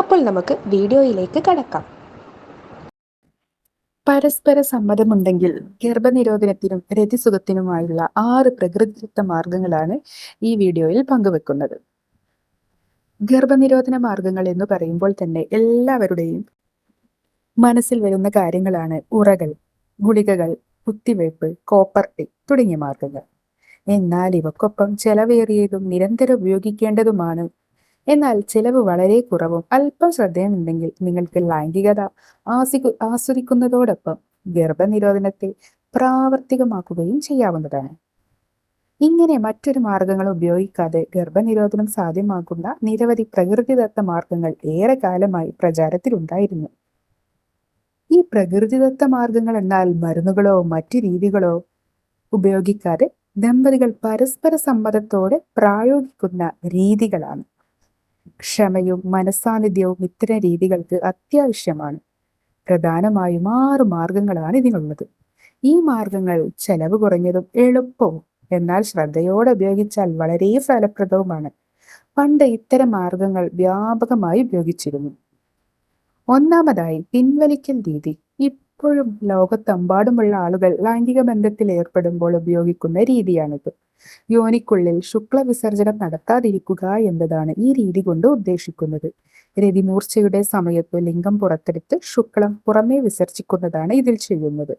അപ്പോൾ നമുക്ക് വീഡിയോയിലേക്ക് കടക്കാം. പരസ്പര സമ്മതമുണ്ടെങ്കിൽ ഗർഭനിരോധനത്തിനും രതിസുഖത്തിനുമായുള്ള ആറ് പ്രകൃതിദത്ത മാർഗങ്ങളാണ് ഈ വീഡിയോയിൽ പങ്കുവെക്കുന്നത്. ഗർഭനിരോധന മാർഗങ്ങൾ എന്ന് പറയുമ്പോൾ തന്നെ എല്ലാവരുടെയും മനസ്സിൽ വരുന്ന കാര്യങ്ങളാണ് ഉറകൾ ഗുളികകൾ കുത്തിവയ്പ് കോപ്പർട്ടി തുടങ്ങിയ മാർഗങ്ങൾ. എന്നാൽ ഇവക്കൊപ്പം ചെലവേറിയതും നിരന്തരം ഉപയോഗിക്കേണ്ടതുമാണ് എന്നാൽ ചിലവ് വളരെ കുറവും. അല്പം ശ്രദ്ധയുമുണ്ടെങ്കിൽ നിങ്ങൾക്ക് ലൈംഗികത ആസിക്കു ആസ്വദിക്കുന്നതോടൊപ്പം ഗർഭനിരോധനത്തെ പ്രാവർത്തികമാക്കുകയും ചെയ്യാവുന്നതാണ്. ഇങ്ങനെ മറ്റൊരു മാർഗങ്ങൾ ഉപയോഗിക്കാതെ ഗർഭനിരോധനം സാധ്യമാക്കുന്ന നിരവധി പ്രകൃതിദത്ത മാർഗങ്ങൾ ഏറെ കാലമായി പ്രചാരത്തിലുണ്ടായിരുന്നു. ഈ പ്രകൃതിദത്ത മാർഗങ്ങൾ എന്നാൽ മരുന്നുകളോ മറ്റു രീതികളോ ഉപയോഗിക്കാതെ ദമ്പതികൾ പരസ്പര സമ്മതത്തോടെ പ്രായോഗിക്കുന്ന രീതികളാണ്. ക്ഷമയും മനസാന്നിധ്യവും ഇത്തരം രീതികൾക്ക് അത്യാവശ്യമാണ്. പ്രധാനമായും ആറ് മാർഗങ്ങളാണ് ഇതിനുള്ളത് ഈ മാർഗങ്ങൾ ചെലവ് കുറഞ്ഞതും എളുപ്പവും എന്നാൽ ശ്രദ്ധയോടെ ഉപയോഗിച്ചാൽ വളരെ ഫലപ്രദവുമാണ്. പണ്ട് ഇത്തരം മാർഗങ്ങൾ വ്യാപകമായി ഉപയോഗിച്ചിരുന്നു. ഒന്നാമതായി പിൻവലിക്കൽ രീതി. ഇപ്പോഴും ലോകത്തെമ്പാടുമുള്ള ആളുകൾ ലൈംഗിക ബന്ധത്തിൽ ഏർപ്പെടുമ്പോൾ ഉപയോഗിക്കുന്ന രീതിയാണിത്. യോനിക്കുള്ളിൽ ശുക്ല വിസർജനം നടത്താതിരിക്കുക എന്നതാണ് ഈ രീതി കൊണ്ട് ഉദ്ദേശിക്കുന്നത്. രതിമൂർച്ചയുടെ സമയത്ത് ലിംഗം പുറത്തെടുത്ത് ശുക്ലം പുറമേ വിസർജിക്കുന്നതാണ് ഇതിൽ ചെയ്യുന്നത്.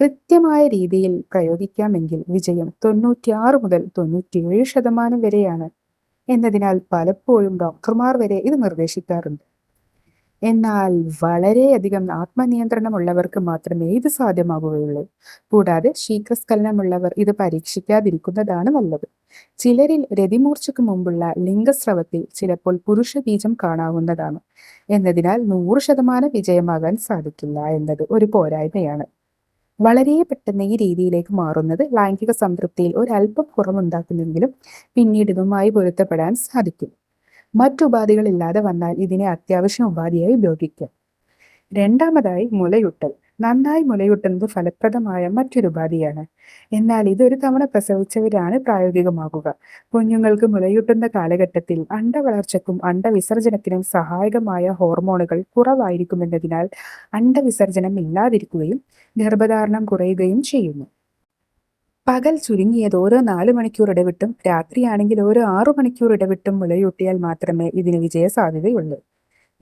കൃത്യമായ രീതിയിൽ പ്രയോഗിക്കാമെങ്കിൽ വിജയം തൊണ്ണൂറ്റിയാറ് മുതൽ തൊണ്ണൂറ്റിയേഴ് ശതമാനം വരെയാണ്. എന്നതിനാൽ പലപ്പോഴും ഡോക്ടർമാർ വരെ ഇത് നിർദ്ദേശിക്കാറുണ്ട്. എന്നാൽ വളരെയധികം ആത്മനിയന്ത്രണമുള്ളവർക്ക് മാത്രമേ ഇത് സാധ്യമാകുകയുള്ളൂ കൂടാതെ ശീഘ്രസ്ഖലനമുള്ളവർ ഇത് പരീക്ഷിക്കാതിരിക്കുന്നതാണ് നല്ലത്. ചിലരിൽ രതിമൂർച്ചയ്ക്ക് മുമ്പുള്ള ലിംഗസ്രവത്തിൽ ചിലപ്പോൾ പുരുഷ ബീജം കാണാവുന്നതാണ്. എന്നതിനാൽ നൂറ് ശതമാനം വിജയമാകാൻ സാധിക്കില്ല എന്നത് ഒരു പോരായ്മയാണ്. വളരെ പെട്ടെന്ന് ഈ രീതിയിലേക്ക് മാറുന്നത് ലൈംഗിക സംതൃപ്തിയിൽ ഒരല്പം കുറവുണ്ടാക്കുന്നെങ്കിലും പിന്നീട് ഇതുമായി പൊരുത്തപ്പെടാൻ സാധിക്കും. മറ്റുപാധികളില്ലാതെ വന്നാൽ ഇതിനെ അത്യാവശ്യം ഉപാധിയായി ഉപയോഗിക്കാം. രണ്ടാമതായി മുലയൂട്ടൽ. നന്നായി മുലയൂട്ടുന്നത് ഫലപ്രദമായ മറ്റൊരു ഉപാധിയാണ്. എന്നാൽ ഇതൊരു തവണ പ്രസവിച്ചവരാണ് പ്രായോഗികമാകുക. കുഞ്ഞുങ്ങൾക്ക് മുലയൂട്ടുന്ന കാലഘട്ടത്തിൽ അണ്ടവളർച്ചയ്ക്കും അണ്ടവിസർജനത്തിനും സഹായകമായ ഹോർമോണുകൾ കുറവായിരിക്കുമെന്നതിനാൽ അണ്ടവിസർജനം ഇല്ലാതിരിക്കുകയും ഗർഭധാരണം കുറയുകയും ചെയ്യുന്നു. പകൽ ചുരുങ്ങിയത് ഓരോ നാല് മണിക്കൂർ ഇടവിട്ടും രാത്രിയാണെങ്കിൽ ഓരോ ആറു മണിക്കൂർ ഇടവിട്ടും മുലയൂട്ടിയാൽ മാത്രമേ ഇതിന് വിജയ സാധ്യതയുള്ളൂ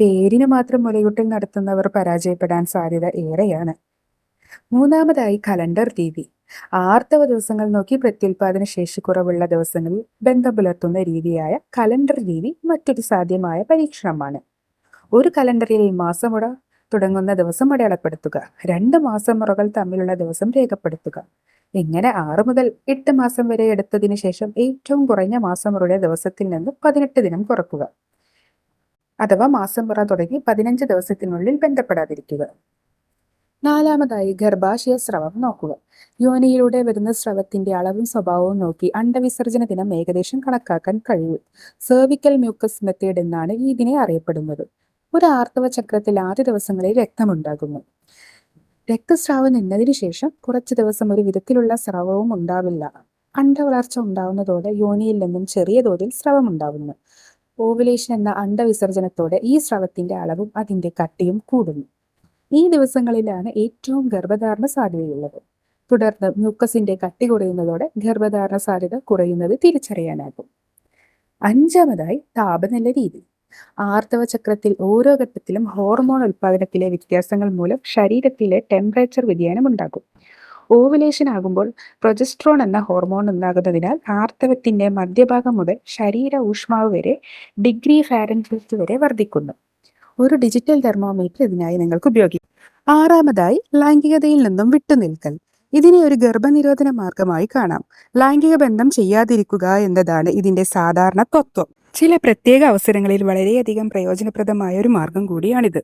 പേരിന് മാത്രം മുലയൂട്ടൽ നടത്തുന്നവർ പരാജയപ്പെടാൻ സാധ്യത ഏറെയാണ്. മൂന്നാമതായി കലണ്ടർ രീതി. ആർത്തവ ദിവസങ്ങൾ നോക്കി പ്രത്യുൽപാദന ശേഷി കുറവുള്ള ദിവസങ്ങളിൽ ബന്ധം പുലർത്തുന്ന രീതിയായ കലണ്ടർ രീതി മറ്റൊരു സാധ്യമായ പരീക്ഷണമാണ്. ഒരു കലണ്ടറിൽ മാസമുട തുടങ്ങുന്ന ദിവസം അടയാളപ്പെടുത്തുക. രണ്ട് മാസമുറകൾ തമ്മിലുള്ള ദിവസം രേഖപ്പെടുത്തുക. ഇങ്ങനെ ആറ് മുതൽ എട്ട് മാസം വരെ എടുത്തതിന് ശേഷം ഏറ്റവും കുറഞ്ഞ മാസമുറയുടെ ദിവസത്തിൽ നിന്ന് പതിനെട്ട് ദിനം കുറക്കുക. അഥവാ മാസം മുറ തുടങ്ങി പതിനഞ്ച് ദിവസത്തിനുള്ളിൽ ബന്ധപ്പെടാതിരിക്കുക. നാലാമതായി ഗർഭാശയ സ്രവം നോക്കുക. യോനിയിലൂടെ വരുന്ന സ്രവത്തിന്റെ അളവും സ്വഭാവവും നോക്കി അണ്ടവിസർജന ദിനം ഏകദേശം കണക്കാക്കാൻ കഴിയും. സെർവിക്കൽ മ്യൂക്കസ് മെത്തേഡ് എന്നാണ് ഇതിനെ അറിയപ്പെടുന്നത്. ഒരു ആർത്തവ ചക്രത്തിൽ ആദ്യ ദിവസങ്ങളിൽ രക്തമുണ്ടാകുന്നു. രക്തസ്രാവം നിന്നതിന് ശേഷം കുറച്ച് ദിവസം ഒരു വിധത്തിലുള്ള സ്രവവും ഉണ്ടാവില്ല. അണ്ടവളർച്ച ഉണ്ടാവുന്നതോടെ യോനിയിൽ നിന്നും ചെറിയ തോതിൽ സ്രവം ഉണ്ടാവുന്നു. ഓവുലേഷൻ എന്ന അണ്ടവിസർജനത്തോടെ ഈ സ്രവത്തിന്റെ അളവും അതിന്റെ കട്ടിയും കൂടുന്നു. ഈ ദിവസങ്ങളിലാണ് ഏറ്റവും ഗർഭധാരണ സാധ്യതയുള്ളത്. തുടർന്ന് മ്യൂക്കസിന്റെ കട്ടി കുറയുന്നതോടെ ഗർഭധാരണ സാധ്യത കുറയുന്നത് തിരിച്ചറിയാനാകും. അഞ്ചാമതായി താപനില രീതി. ആർത്തവ ചക്രത്തിൽ ഓരോ ഘട്ടത്തിലും ഹോർമോൺ ഉൽപ്പാദനത്തിലെ വ്യത്യാസങ്ങൾ മൂലം ശരീരത്തിലെ ടെമ്പറേച്ചർ വ്യതിയാനം ഉണ്ടാകും ഓവുലേഷൻ ആകുമ്പോൾ പ്രൊജസ്ട്രോൺ എന്ന ഹോർമോൺ ഉണ്ടാകുന്നതിനാൽ ആർത്തവത്തിന്റെ മധ്യഭാഗം മുതൽ ശരീര ഊഷ്മാവ് വരെ ഡിഗ്രി ഫാരൻഹീറ്റ് വരെ വർദ്ധിക്കുന്നു. ഒരു ഡിജിറ്റൽ തെർമോമീറ്റർ ഇതിനായി നിങ്ങൾക്ക് ഉപയോഗിക്കാം. ആറാമതായി ലൈംഗികതയിൽ നിന്നും വിട്ടുനിൽക്കൽ. ഇതിനെ ഒരു ഗർഭനിരോധന മാർഗമായി കാണാം. ലൈംഗിക ബന്ധം ചെയ്യാതിരിക്കുക എന്നതാണ് ഇതിന്റെ സാധാരണ തത്വം. ചില പ്രത്യേക അവസരങ്ങളിൽ വളരെയധികം പ്രയോജനപ്രദമായ ഒരു മാർഗം കൂടിയാണിത്.